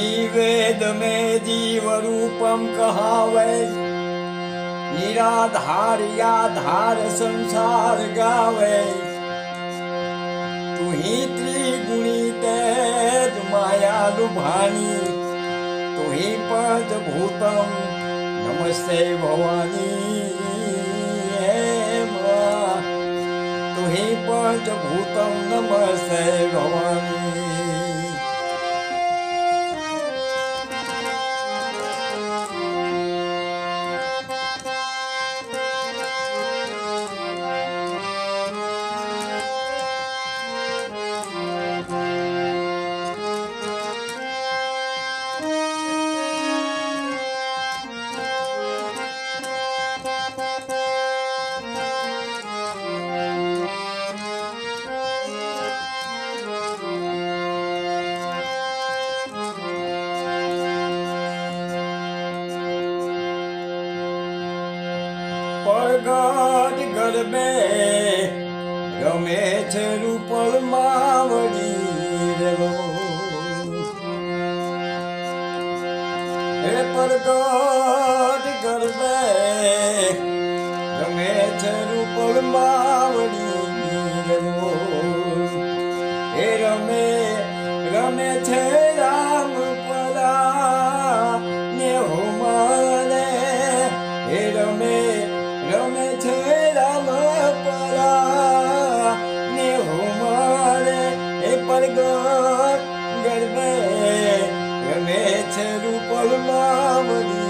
જીવેદ મે જીવ રૂપમ કહાવે નિરાધાર યાધાર સંસાર ગાવે તુહી ત્રિગુણી તેજ માયા લુભાણી તુહી પદ ભૂતમ નમસ્તે ભવાની તુહી પદ ભૂતમ નમસ્તે ભવાની બે ગમે છે રૂપલ માવડી રેલો. હે પરગટ ગરબે ગમે છે રૂપલ માવડી રેલો. હે રમે રમે છે પરગટ ગરબે રમે છે રૂપલ માવડી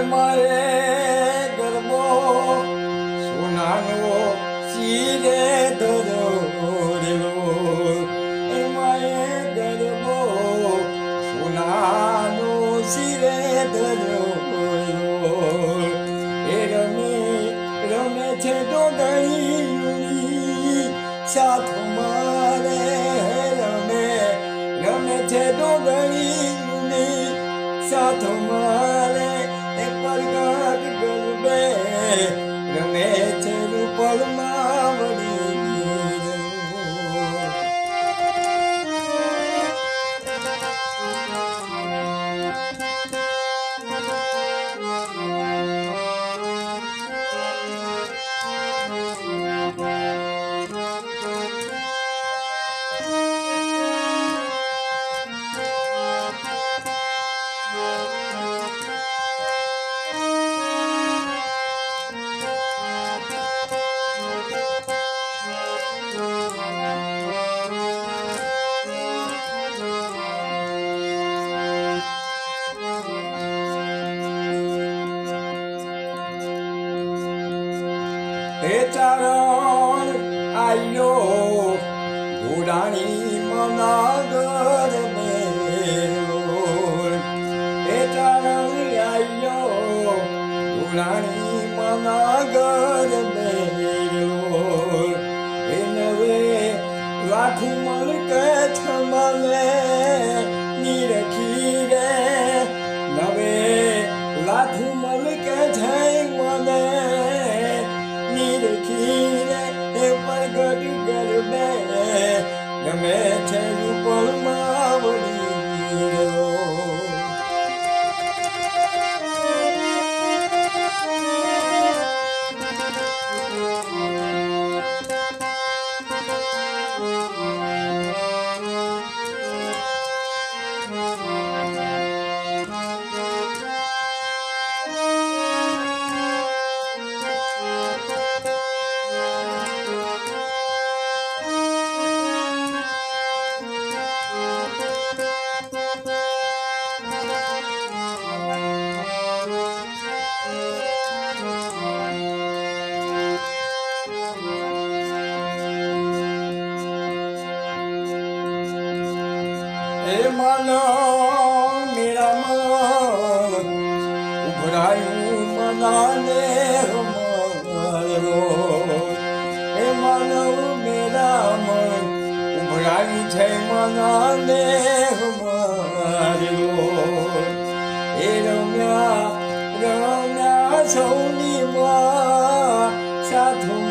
એ મારે ગરબો સોનાનો શિરે ધરોરેલો એ મારે ગરબો સોનાનો ચીરે ધરો એ રમે રમે છે ડોગળી સાથ મારે રમે. રમે છે ડોગળી સાથ મારે એ પરગટ ગરબે રમે છે રૂપલ ચારણ આયો ઘોડાણી મનાગર એ એ માનો મેરામાં ઉભરાયું મનાને એ માનવ મેરામાં ઉભરાયું છે મનાને મારો એ રમ્યા રમ્યા સૌની માં સાથ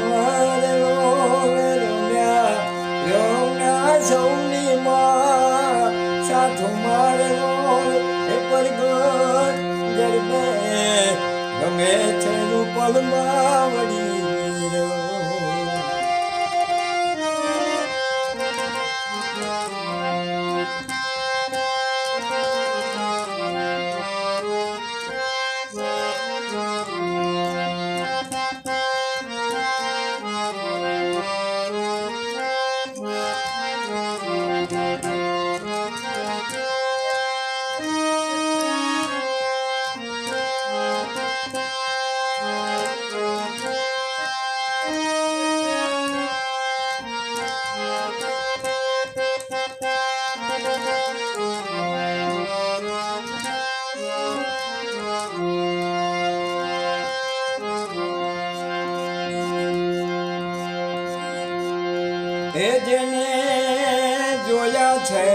ગમે છે રૂપલમાં વળી ગયો. એ જેને જોયા છે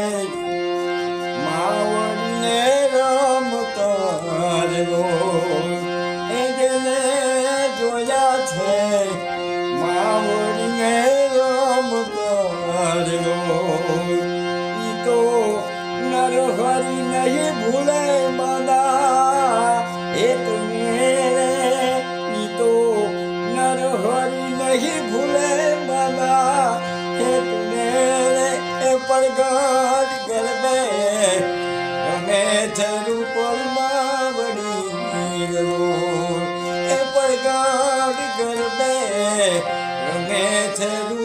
માવડને રમતા રો એ જેને જોયા છે માવડને રમતા રો ઈ તો નરહરી નહીં ભૂલે માદા એ તમે એ